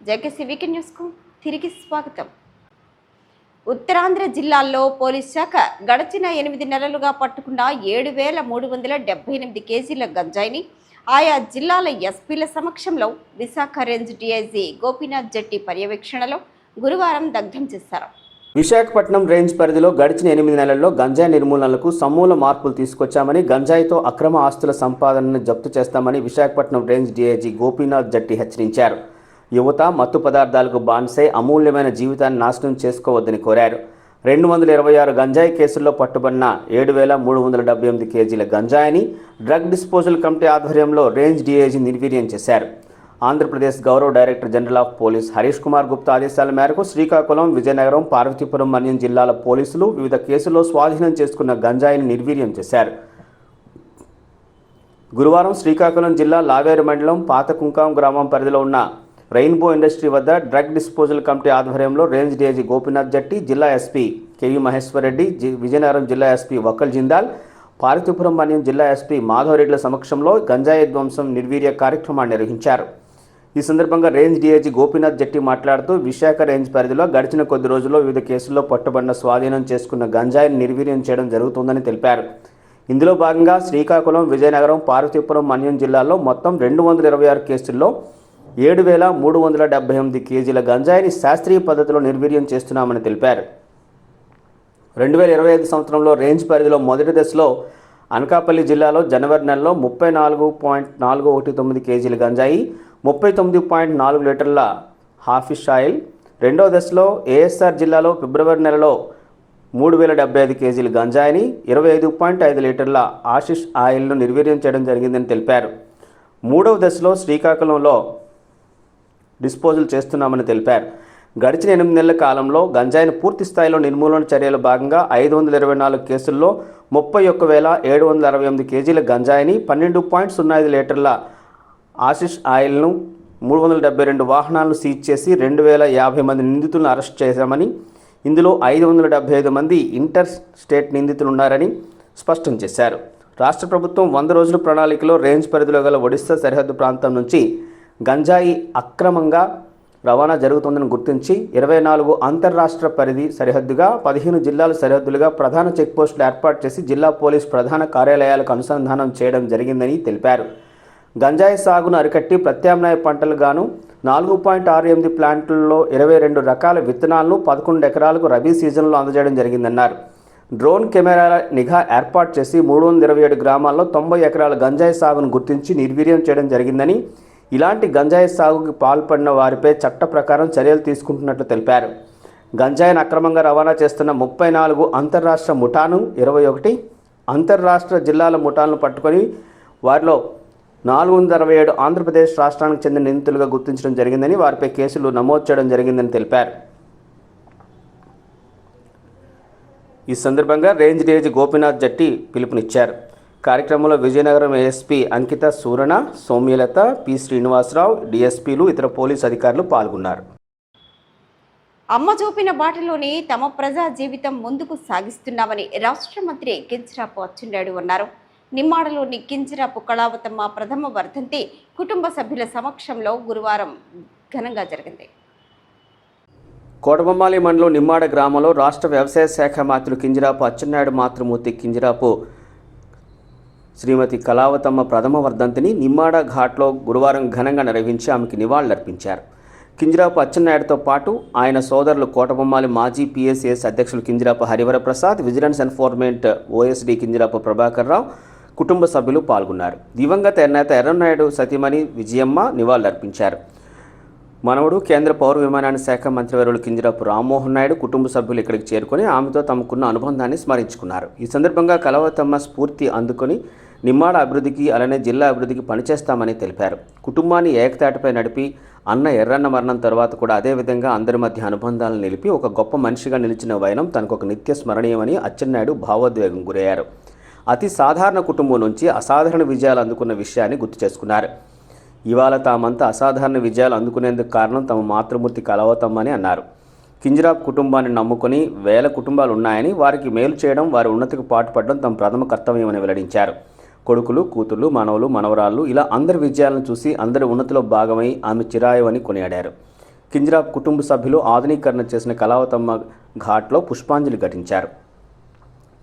JKC weekend న్యూస్కు తిరిగి స్వాగతం. ఉత్తరాంధ్ర జిల్లాల్లో పోలీస్ శాఖ గడచిన ఎనిమిది నెలలుగా పట్టుకున్న ఏడు వేల మూడు వందల డెబ్బై ఎనిమిది కేజీల గంజాయిని ఆయా జిల్లాల ఎస్పీల సమక్షంలో విశాఖ రేంజ్ డీఐజీ గోపీనాథ్ జట్టి పర్యవేక్షణలో గురువారం దగ్ధం చేశారు. విశాఖపట్నం రేంజ్ పరిధిలో గడిచిన ఎనిమిది నెలల్లో గంజాయి నిర్మూలనలకు సమూల మార్పులు తీసుకొచ్చామని గంజాయితో అక్రమ ఆస్తుల సంపాదనను జప్తు చేస్తామని విశాఖపట్నం రేంజ్ డీఐజీ గోపీనాథ్ జట్టి హెచ్చరించారు. యువత మత్తు పదార్థాలకు బాన్సై అమూల్యమైన జీవితాన్ని నాశనం చేసుకోవద్దని కోరారు. రెండు వందల ఇరవై ఆరు గంజాయి కేసుల్లో పట్టుబడిన ఏడు వేల మూడు వందల డెబ్బై ఎనిమిది కేజీల గంజాయిని డ్రగ్ డిస్పోజల్ కమిటీ ఆధ్వర్యంలో రేంజ్ డీఐజీ నిర్వీర్యం చేశారు. ఆంధ్రప్రదేశ్ గౌరవ director general of police Harish Kumar Gupta ఆదేశాల మేరకు శ్రీకాకుళం విజయనగరం పార్వతీపురం మన్యం జిల్లాల పోలీసులు వివిధ కేసుల్లో స్వాధీనం చేసుకున్న గంజాయిని నిర్వీర్యం చేశారు. గురువారం శ్రీకాకుళం జిల్లా లావేరు మండలం పాత కుంకాం గ్రామం పరిధిలో ఉన్న రెయిన్బో ఇండస్ట్రీ వద్ద డ్రగ్ డిస్పోజల్ కమిటీ ఆధ్వర్యంలో రేంజ్ డీఐజీ గోపీనాథ్ జట్టి జిల్లా ఎస్పీ కెవి మహేశ్వరరెడ్డి జి- విజయనగరం జిల్లా ఎస్పీ వక్కల్ జిందాల్ పార్వతీపురం మన్యం జిల్లా ఎస్పీ మాధవరెడ్డిల సమక్షంలో గంజాయి ధ్వంసం నిర్వీర్య కార్యక్రమాన్ని నిర్వహించారు. ఈ సందర్భంగా రేంజ్ డీఐజీ గోపీనాథ్ జట్టి మాట్లాడుతూ విశాఖ రేంజ్ పరిధిలో గడిచిన కొద్ది రోజుల్లో వివిధ కేసుల్లో పట్టుబడిన స్వాధీనం చేసుకున్న గంజాయిని నిర్వీర్యం చేయడం జరుగుతుందని తెలిపారు. ఇందులో భాగంగా శ్రీకాకుళం విజయనగరం పార్వతీపురం మన్యం జిల్లాల్లో మొత్తం రెండు వందల ఇరవై ఆరు కేసుల్లో ఏడు వేల మూడు వందల డెబ్బై ఎనిమిది కేజీల గంజాయిని శాస్త్రీయ పద్ధతిలో నిర్వీర్యం చేస్తున్నామని తెలిపారు. రెండు వేల ఇరవై ఐదు సంవత్సరంలో రేంజ్ పరిధిలో మొదటి దశలో అనకాపల్లి జిల్లాలో జనవరి నెలలో ముప్పై నాలుగు పాయింట్ నాలుగు ఒకటి తొమ్మిది కేజీల గంజాయి ముప్పై తొమ్మిది పాయింట్ నాలుగు లీటర్ల హాఫిష్ ఆయిల్ రెండో దశలో ఏఎస్ఆర్ జిల్లాలో ఫిబ్రవరి నెలలో మూడు వేల డెబ్బై ఐదు కేజీల గంజాయిని ఇరవై ఐదు పాయింట్ ఐదు లీటర్ల ఆశిష్ ఆయిల్ను నిర్వీర్యం చేయడం జరిగిందని తెలిపారు. మూడవ దశలో శ్రీకాకుళంలో డిస్పోజల్ చేస్తున్నామని తెలిపారు. గడిచిన ఎనిమిది నెలల కాలంలో గంజాయిని పూర్తి స్థాయిలో నిర్మూలన చర్యల భాగంగా ఐదు వందల ఇరవై నాలుగు కేసుల్లో ముప్పై ఒక్క వేల ఏడు వందల అరవై ఎనిమిది కేజీల గంజాయిని పన్నెండు పాయింట్ సున్నా ఐదు లీటర్ల ఆశిష్ ఆయిల్ను మూడు వందల డెబ్బై రెండు వాహనాలను సీజ్ చేసి రెండు వేల యాభై మంది నిందితులను అరెస్ట్ చేశామని ఇందులో ఐదు వందల డెబ్బై ఐదు మంది ఇంటర్ స్టేట్ నిందితులు ఉన్నారని స్పష్టం చేశారు. రాష్ట్ర ప్రభుత్వం వంద రోజుల ప్రణాళికలో రేంజ్ పరిధిలో గల ఒడిశా సరిహద్దు ప్రాంతం నుంచి గంజాయి అక్రమంగా రవాణా జరుగుతుందని గుర్తించి ఇరవై నాలుగు అంతర్రాష్ట్ర పరిధి సరిహద్దుగా పదిహేను జిల్లాల సరిహద్దులుగా ప్రధాన చెక్పోస్టులు ఏర్పాటు చేసి జిల్లా పోలీస్ ప్రధాన కార్యాలయాలకు అనుసంధానం చేయడం జరిగిందని తెలిపారు. గంజాయి సాగును అరికట్టి ప్రత్యామ్నాయ పంటలుగాను నాలుగు పాయింట్ ఆరు ఎనిమిది ప్లాంట్లలో ఇరవై రెండు రకాల విత్తనాలను పదకొండు ఎకరాలకు రబీ సీజన్లో అందజేయడం జరిగిందన్నారు. డ్రోన్ కెమెరాల నిఘా ఏర్పాటు చేసి మూడు వందల ఇరవై ఏడు గ్రామాల్లో తొంభై ఎకరాల గంజాయి సాగును గుర్తించి నిర్వీర్యం చేయడం జరిగిందని ఇలాంటి గంజాయి సాగుకి పాల్పడిన వారిపై చట్ట ప్రకారం చర్యలు తీసుకుంటున్నట్లు తెలిపారు. గంజాయిని అక్రమంగా రవాణా చేస్తున్న ముప్పై నాలుగు అంతర్రాష్ట్ర ముఠాను ఇరవై ఒకటి అంతర్రాష్ట్ర జిల్లాల ముఠాలను పట్టుకొని వారిలో నాలుగు వందల అరవై ఏడు ఆంధ్రప్రదేశ్ రాష్ట్రానికి చెందిన నిందితులుగా గుర్తించడం జరిగిందని వారిపై కేసులు నమోదు చేయడం జరిగిందని తెలిపారు. ఈ సందర్భంగా రేంజ్ డీఐజీ గోపీనాథ్ జట్టి పిలుపునిచ్చారు. కార్యక్రమంలో విజయనగరం ఏఎస్పీ అంకిత సూరణ సౌమ్యలత పి శ్రీనివాసరావు డిఎస్పీలు ఇతర పోలీసు అధికారులు పాల్గొన్నారు. అమ్మ చూపిన బాటలోనే తమ ప్రజా జీవితం ముందుకు సాగిస్తున్నామని రాష్ట్ర మంత్రి కించరాపు అచ్చెన్నాయుడు అన్నారు. నిమ్మాడలోని కించరాపు కళావతమ్మ ప్రథమ వర్ధంతి కుటుంబ సభ్యుల సమక్షంలో గురువారం ఘనంగా జరిగింది. కోటబొమ్మాలి మండలం నిమ్మాడ గ్రామంలో రాష్ట్ర వ్యవసాయ శాఖ మంత్రులు కింజరాపు అచ్చెన్నాయుడు మాతృమూర్తి కింజరాపు శ్రీమతి కళావతమ్మ ప్రథమ వర్ధంతిని నిమ్మాడ ఘాట్లో గురువారం ఘనంగా నిర్వహించి ఆమెకి నివాళులర్పించారు. కింజరాపు అచ్చెన్నాయుడుతో పాటు ఆయన సోదరులు కోటబొమ్మాలి మాజీ పిఎస్ఎస్ అధ్యక్షులు Kinjarapu Harivaraprasad vigilance enforcement OSD Kinjarapu Prabhakar Rao కుటుంబ సభ్యులు పాల్గొన్నారు. దివంగత నేత ఎర్రనాయుడు సతీమణి విజయమ్మ నివాళులర్పించారు. మనవడు కేంద్ర పౌర విమానయాన శాఖ మంత్రివర్యులు కింజరాపు రామ్మోహన్ నాయుడు కుటుంబ సభ్యులు ఇక్కడికి చేరుకొని ఆమెతో తమకున్న అనుబంధాన్ని స్మరించుకున్నారు. ఈ సందర్భంగా కలవతమ్మ స్ఫూర్తి అందుకొని నిమ్మాడ అభివృద్ధికి అలానే జిల్లా అభివృద్ధికి పనిచేస్తామని తెలిపారు. కుటుంబాన్ని ఏకతాటిపై నడిపి అన్న ఎర్రన్న మరణం తర్వాత కూడా అదేవిధంగా అందరి మధ్య అనుబంధాలను నిలిపి ఒక గొప్ప మనిషిగా నిలిచిన వైనం తనకు ఒక నిత్య స్మరణీయమని అచ్చెన్నాయుడు భావోద్వేగం గురయ్యారు. అతి సాధారణ కుటుంబం నుంచి అసాధారణ విజయాలు అందుకున్న విషయాన్ని గుర్తు చేసుకున్నారు. ఇవాళ తామంతా అసాధారణ విజయాలు అందుకునేందుకు కారణం తమ మాతృమూర్తి కలవతమ్మని అన్నారు. కింజరాబ్ కుటుంబాన్ని నమ్ముకొని వేల కుటుంబాలు ఉన్నాయని వారికి మేలు చేయడం వారి ఉన్నతికి పాటుపడడం తమ ప్రథమ కర్తవ్యమని వెల్లడించారు. కొడుకులు కూతుళ్ళు మనవలు మనవరాళ్ళు ఇలా అందరి విజయాలను చూసి అందరి ఉన్నతిలో భాగమై ఆమె చిరాయవని కొనియాడారు. కింజరాబ్ కుటుంబ సభ్యులు ఆధునీకరణ చేసిన కళావతమ్మ ఘాట్లో పుష్పాంజలి ఘటించారు.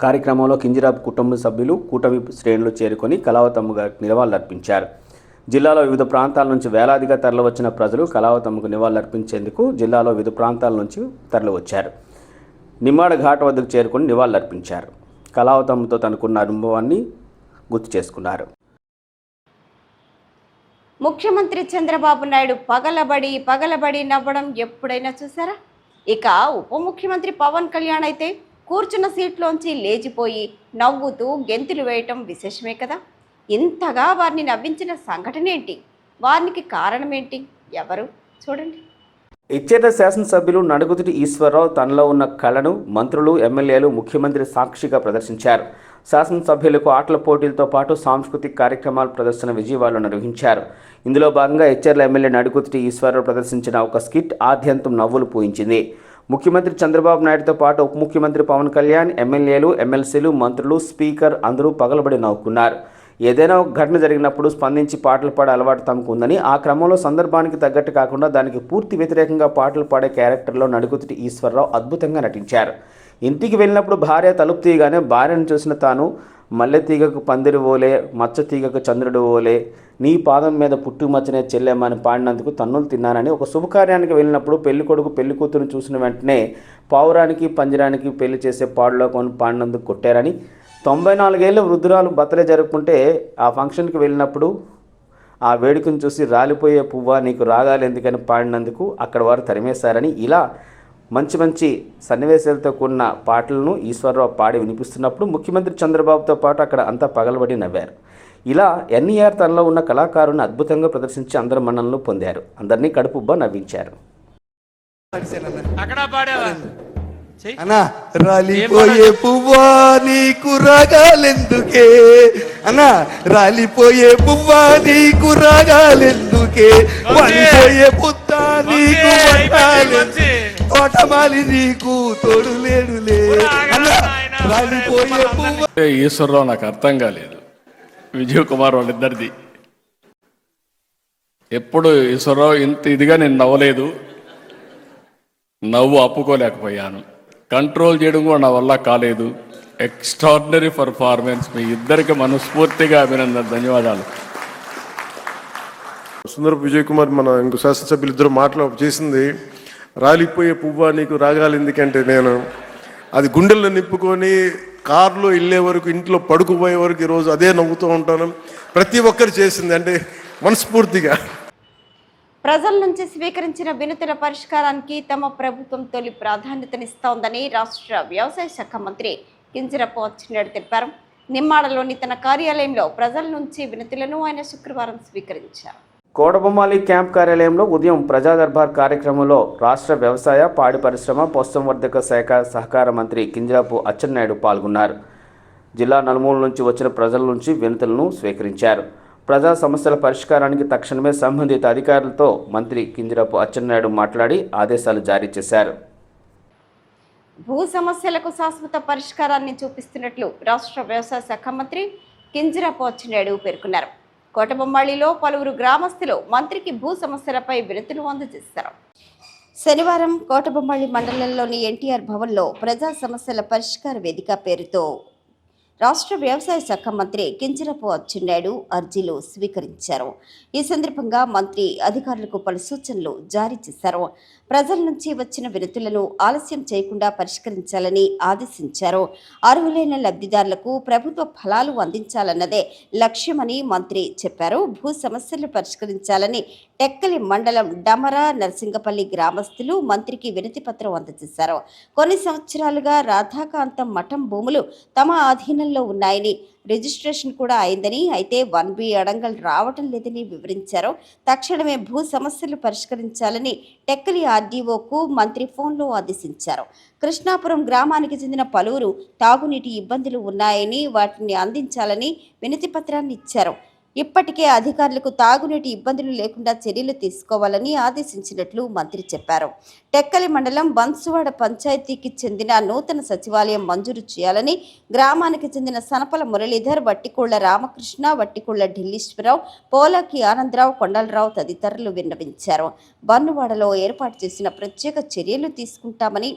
కార్యక్రమంలో కింజరాబ్ కుటుంబ సభ్యులు కూటమి శ్రేణులు చేరుకొని కళావతమ్మ గారికి నివాళులర్పించారు జిల్లాలో వివిధ ప్రాంతాల నుంచి వేలాదిగా తరలివచ్చిన ప్రజలు కళావతమ్మకు నివాళులర్పించేందుకు జిల్లాలో వివిధ ప్రాంతాల నుంచి తరలివచ్చారు. నిమ్మాడ ఘాట్ వద్దకు చేరుకుని నివాళులర్పించారు. కళావతమ్మతో తనకున్న అనుభవాన్ని గుర్తు చేసుకున్నారు. ముఖ్యమంత్రి చంద్రబాబు నాయుడు పగలబడి పగలబడి నవ్వడం ఎప్పుడైనా చూసారా ఇక ఉప ముఖ్యమంత్రి పవన్ కళ్యాణ్ అయితే కూర్చున్న సీట్లోంచి లేచిపోయి నవ్వుతూ గెంతులు వేయటం విశేషమే కదా? ఇంతగా వారిని నవ్వించిన సంఘటన ఏంటి వారికి కారణం ఏంటి ఎవరు? చూడండి. ఇచ్చేట శాసనసభ్యులు నడుగుతుటి ఈశ్వరరావు తనలో ఉన్న కళను మంత్రులు ఎమ్మెల్యేలు ముఖ్యమంత్రి సాక్షిగా ప్రదర్శించారు. శాసనసభ్యులకు ఆటల పోటీలతో పాటు సాంస్కృతిక కార్యక్రమాల ప్రదర్శన విజయవాడలో నిర్వహించారు. ఇందులో భాగంగా హెచ్ఆర్ల ఎమ్మెల్యే నడుగుతుటి ఈశ్వరరావు ప్రదర్శించిన ఒక స్కిట్ ఆద్యంతం నవ్వులు పూయించింది. ముఖ్యమంత్రి చంద్రబాబు నాయుడుతో పాటు ఉప ముఖ్యమంత్రి పవన్ కళ్యాణ్ ఎమ్మెల్యేలు ఎమ్మెల్సీలు మంత్రులు స్పీకర్ అందరూ పగలబడి నవ్వుకున్నారు. ఏదైనా ఒక ఘటన జరిగినప్పుడు స్పందించి పాటలు పాడే అలవాటు తమకు ఉందని ఆ క్రమంలో సందర్భానికి తగ్గట్టు కాకుండా దానికి పూర్తి వ్యతిరేకంగా పాటలు పాడే క్యారెక్టర్లో నడుగుతుటి ఈశ్వరరావు అద్భుతంగా నటించారు. ఇంటికి వెళ్ళినప్పుడు భార్య తలుపు తీయగానే భార్యను చూసిన తాను మల్లె తీగకు పందిరి ఓలే మచ్చ తీగకు చంద్రుడు ఓలే నీ పాదం మీద పుట్టు మచ్చనే చెల్లెమ్మని పాడినందుకు తన్నులు తిన్నానని ఒక శుభకార్యానికి వెళ్ళినప్పుడు పెళ్ళి కొడుకు పెళ్ళి కూతురు చూసిన వెంటనే పావురానికి పంజరానికి పెళ్ళి చేసే పాడులో కొని పాడినందుకు కొట్టారని తొంభై నాలుగేళ్ళ వృద్ధురాలు బర్త్డే జరుపుకుంటే ఆ ఫంక్షన్కి వెళ్ళినప్పుడు ఆ వేడుకను చూసి రాలిపోయే పువ్వా నీకు రాగాలు ఎందుకని పాడినందుకు అక్కడ వారు తరిమేశారని ఇలా మంచి మంచి సన్నివేశాలతో కూడిన పాటలను ఈశ్వరరావు పాడి వినిపిస్తున్నప్పుడు ముఖ్యమంత్రి చంద్రబాబుతో పాటు అక్కడ అంతా పగలబడి నవ్వారు. ఇలా ఎన్ఈఆర్ తనలో ఉన్న కళాకారుని అద్భుతంగా ప్రదర్శించి అందరి మన్ననలు పొందారు. అందరినీ కడుపుబ్బా నవ్వించారు. అక్కడ పాడేవా? అన్నా రాలిపోయే పువ్వా నీకు రాగాలెందుకే? అన్నా రాలిపోయే పువ్వా నీకు రాగాలెందుకే? వాలిపోయే పుత్త నీకు వట్టాలెందుకే? తోటమాలి నీకు తోడు లేడులే. అన్నా రాలిపోయే పువ్వా ఈశ్వరరావు నాకు అర్థం కాలేదు. విజయ్ కుమార్ వాళ్ళిద్దరిది. ఎప్పుడు ఈశ్వరరావు ఇంత ఇదిగా నేను నవ్వలేదు. నవ్వు అప్పుకోలేకపోయాను కంట్రోల్ చేయడం కూడా నా వల్ల కాలేదు. ఎక్స్ట్రాడినరీ పర్ఫార్మెన్స్ మీ ఇద్దరికి మనస్ఫూర్తిగా అభినందన ధన్యవాదాలు. సుందరపు విజయ్ కుమార్ మన ఇంకో శాసనసభ్యులు ఇద్దరు మాటలు చేసింది రాలిపోయే పువ్వా నీకు రాగాలి ఎందుకంటే నేను. అది గుండెల్లో నింపుకొని కారులో వెళ్ళే వరకు ఇంట్లో పడుకుపోయే వరకు ఈరోజు అదే నవ్వుతూ ఉంటాను. ప్రతి ఒక్కరు చేసింది అంటే మనస్ఫూర్తిగా. ప్రజల నుంచి స్వీకరించిన వినతుల పరిష్కారానికి తమ ప్రభుత్వం తొలి ప్రాధాన్యతనిస్తోందని రాష్ట్ర వ్యవసాయ శాఖ మంత్రి కింజరపు అచ్చెన్నాయుడు తెలిపారు. నిమ్మాడలోని తన కార్యాలయంలో ప్రజల నుంచి వినతులను ఆయన శుక్రవారం స్వీకరించారు. కోడబొమ్మాలి క్యాంప్ కార్యాలయంలో ఉదయం ప్రజా దర్బార్ కార్యక్రమంలో రాష్ట్ర వ్యవసాయ పాడి పరిశ్రమ పశుసంవర్ధక శాఖ సహకార మంత్రి కింజరాపు అచ్చెన్నాయుడు పాల్గొన్నారు. జిల్లా నలుమూల నుంచి వచ్చిన ప్రజల నుంచి వినతులను స్వీకరించారు. ప్రజా సమస్యల పరిష్కారానికి తక్షణమే సంబంధిత అధికారులతో మంత్రి కింజరాపు అచ్చెన్నాయుడు మాట్లాడి ఆదేశాలు జారీ చేశారు. భూ సమస్యలకు శాశ్వత పరిష్కారాన్ని చూపిస్తున్నట్లు రాష్ట్ర వ్యవసాయ శాఖ మంత్రి కింజరాపు అచ్చెన్నాయుడు పేర్కొన్నారు. కోటబొమ్మాళిలో పలువురు గ్రామస్తులు మంత్రికి భూ సమస్యలపై వినతులు అందజేశారు. శనివారం కోటబొమ్మాళి మండలంలోని ఎన్టీఆర్ భవన్లో ప్రజా సమస్యల పరిష్కార వేదిక పేరుతో రాష్ట్ర వ్యవసాయ శాఖ మంత్రి కింజరపు అచ్చెన్నాయుడు అర్జీలు స్వీకరించారు. ఈ సందర్భంగా మంత్రి అధికారులకు పలు సూచనలు జారీ చేశారు. ప్రజల నుంచి వచ్చిన వినతులను ఆలస్యం చేయకుండా పరిష్కరించాలని ఆదేశించారు. అర్హులైన లబ్ధిదారులకు ప్రభుత్వ ఫలాలు అందించాలన్నదే లక్ష్యమని మంత్రి చెప్పారు. భూ సమస్యలు పరిష్కరించాలని టెక్కలి మండలం డమరా నర్సింగపల్లి గ్రామస్తులు మంత్రికి వినతిపత్రం అందజేశారు. కొన్ని సంవత్సరాలుగా రాధాకాంతం మఠం భూములు తమ ఆధీనంలో ఉన్నాయని రిజిస్ట్రేషన్ కూడా అయిందని అయితే వన్ బి అడంగల్ రావటం లేదని వివరించారు. తక్షణమే భూ సమస్యలు పరిష్కరించాలని టెక్కలి ఆర్డీఓకు మంత్రి ఫోన్లో ఆదేశించారు. కృష్ణాపురం గ్రామానికి చెందిన పలువురు తాగునీటి ఇబ్బందులు ఉన్నాయని వాటిని అందించాలని వినతిపత్రాన్ని ఇచ్చారు. ఇప్పటికే అధికారులకు తాగునీటి ఇబ్బందులు లేకుండా చర్యలు తీసుకోవాలని ఆదేశించినట్లు మంత్రి చెప్పారు. టెక్కలి మండలం బన్సువాడ పంచాయతీకి చెందిన నూతన సచివాలయం మంజూరు చేయాలని గ్రామానికి చెందిన సనపల మురళీధర్ వట్టికోళ్ళ రామకృష్ణ వట్టికోళ్ళ ఢిల్లీశ్వరరావు పోలాకి ఆనందరావు కొండలరావు తదితరులు విన్నవించారు. బన్నువాడలో ఏర్పాటు చేసిన ప్రత్యేక చర్యలు తీసుకుంటామని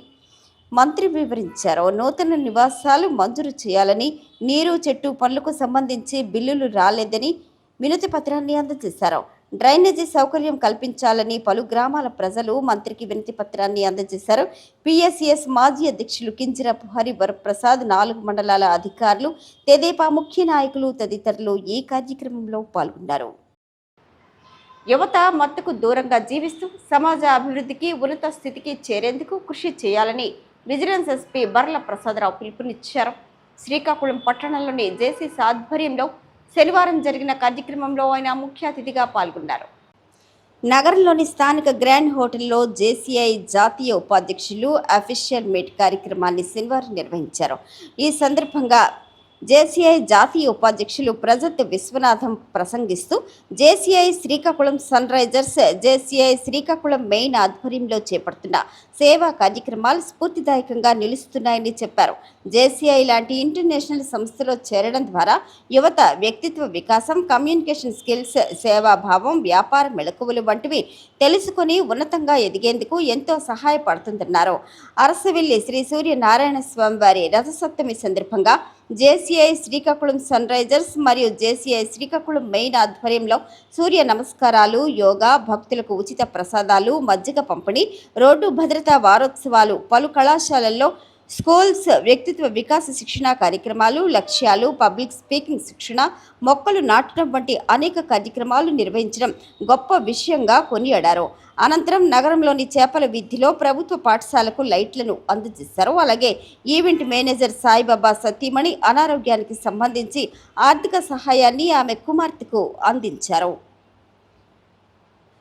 మంత్రి వివరించారు. నూతన నివాసాలు మంజూరు చేయాలని నీరు చెట్టు పనులకు సంబంధించి బిల్లులు రాలేదని వినతి పత్రాన్ని అందజేశారు. డ్రైనేజీ సౌకర్యం కల్పించాలని పలు గ్రామాల ప్రజలు మంత్రికి వినతి పత్రాన్ని అందజేశారు. పిఎస్సిఎస్ మాజీ అధ్యక్షులు కింజరపు హరివరప్రసాద్ నాలుగు మండలాల అధికారులు తెదేపా ముఖ్య నాయకులు తదితరులు ఈ కార్యక్రమంలో పాల్గొన్నారు. యువత మత్తుకు దూరంగా జీవిస్తూ సమాజ అభివృద్ధికి ఉన్నత స్థితికి చేరేందుకు కృషి చేయాలని విజిలెన్స్ ఎస్పీ బర్ల ప్రసాదరావు పిలుపునిచ్చారు. శ్రీకాకుళం పట్టణంలోని జేసీ ఆధ్వర్యంలో శనివారం జరిగిన కార్యక్రమంలో ఆయన ముఖ్య అతిథిగా పాల్గొన్నారు. నగరంలోని స్థానిక గ్రాండ్ హోటల్లో జేసీఐ జాతీయ ఉపాధ్యక్షులు అఫీషియల్ మీట్ కార్యక్రమాన్ని శనివారం నిర్వహించారు. ఈ సందర్భంగా జేసీఐ జాతీయ ఉపాధ్యక్షులు ప్రజత్ విశ్వనాథం ప్రసంగిస్తూ JCI Srikakulam sun risers JCI Srikakulam main ఆధ్వర్యంలో చేపడుతున్న సేవా కార్యక్రమాలు స్ఫూర్తిదాయకంగా నిలుస్తున్నాయని చెప్పారు. జేసీఐ లాంటి ఇంటర్నేషనల్ సంస్థలో చేరడం ద్వారా యువత వ్యక్తిత్వ వికాసం కమ్యూనికేషన్ స్కిల్స్ సేవాభావం వ్యాపార మెళకువలు వంటివి తెలుసుకొని ఉన్నతంగా ఎదిగేందుకు ఎంతో సహాయపడుతుందన్నారు. అరసవెల్లి శ్రీ సూర్య నారాయణ స్వామి వారి రథసప్తమి సందర్భంగా జేసీఐ శ్రీకాకుళం సన్ రైజర్స్ మరియు జేసీఐ శ్రీకాకుళం మెయిన్ ఆధ్వర్యంలో సూర్య నమస్కారాలు యోగా భక్తులకు ఉచిత ప్రసాదాలు మజ్జిగ పంపిణీ రోడ్డు భద్రతా వారోత్సవాలు పలు కళాశాలల్లో స్కూల్స్ వ్యక్తిత్వ వికాస శిక్షణ కార్యక్రమాలు లక్ష్యాలు పబ్లిక్ స్పీకింగ్ శిక్షణ మొక్కలు నాటడం వంటి అనేక కార్యక్రమాలు నిర్వహించడం గొప్ప విషయంగా కొనియాడారు. అనంతరం నగరంలోని చేపల వీధిలో ప్రభుత్వ పాఠశాలకు లైట్లను అందజేశారు. అలాగే ఈవెంట్ మేనేజర్ సాయిబాబా సతీమణి అనారోగ్యానికి సంబంధించి ఆర్థిక సహాయాన్ని ఆమె కుమార్తెకు అందించారు.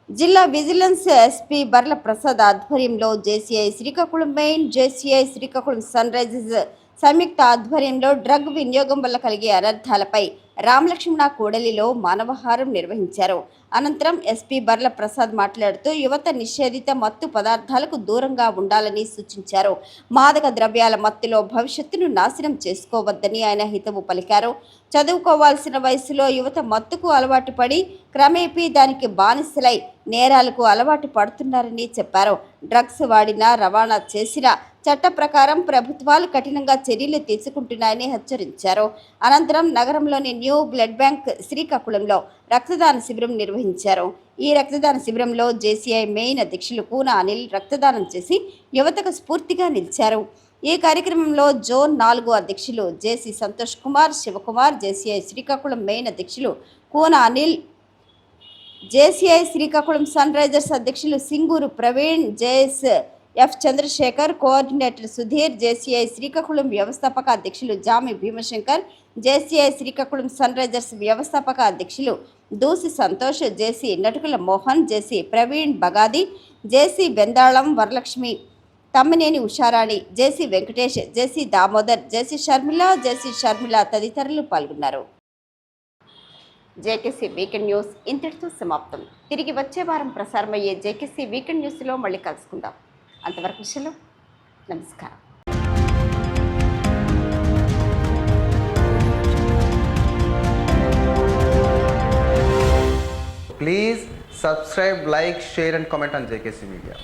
జిల్లా విజిలెన్స్ ఎస్పీ బర్ల ప్రసాద్ ఆధ్వర్యంలో JCI Srikakulam main JCI Srikakulam sun risers సంయుక్త ఆధ్వర్యంలో డ్రగ్ వినియోగం వల్ల కలిగే అనర్థాలపై రామలక్ష్మణ కూడలిలో మానవహారం నిర్వహించారు. అనంతరం ఎస్పీ బర్ల ప్రసాద్ మాట్లాడుతూ యువత నిషేధిత మత్తు పదార్థాలకు దూరంగా ఉండాలని సూచించారు. మాదక ద్రవ్యాల మత్తులో భవిష్యత్తును నాశనం చేసుకోవద్దని ఆయన హితవు పలికారు. చదువుకోవాల్సిన వయసులో యువత మత్తుకు అలవాటు పడి క్రమేపీ దానికి బానిసలై నేరాలకు అలవాటు పడుతున్నారని చెప్పారు. డ్రగ్స్ వాడినా రవాణా చేసినా చట్ట ప్రకారం ప్రభుత్వాలు కఠినంగా చర్యలు తీసుకుంటున్నాయని హెచ్చరించారు. అనంతరం నగరంలోని న్యూ బ్లడ్ బ్యాంక్ శ్రీకాకుళంలో రక్తదాన శిబిరం నిర్వహించారు. ఈ రక్తదాన శిబిరంలో జేసీఐ మెయిన్ అధ్యక్షులు కూన అనిల్ రక్తదానం చేసి యువతకు స్ఫూర్తిగా నిలిచారు. ఈ కార్యక్రమంలో జోన్ నాలుగు అధ్యక్షులు JC Santosh Kumar Sivakumar JCI Srikakulam main అధ్యక్షులు Koona Anil JCI Srikakulam sun risers అధ్యక్షులు Singuru Praveen JS F Chandrasekhar coordinator Sudheer JCI Srikakulam వ్యవస్థాపక అధ్యక్షులు Jami Bhimashankar JCI Srikakulam sun risers వ్యవస్థాపక అధ్యక్షులు Dusi Santosh JC Natukula Mohan JC Praveen Bagadi JC Bendalam Varalakshmi Tammineni Usharani JC Venkatesh JC Damodar JC Sharmila JC Sharmila తదితరులు పాల్గొన్నారు. JKC weekend news ఇంతటితో సమాప్తం. తిరిగి వచ్చే వారం ప్రసారమయ్యే జేకేసీ వీకెండ్ న్యూస్లో మళ్ళీ కలుసుకుందాం. అంతవరకు సెలవు నమస్కారం. Please subscribe like share and comment on JKC media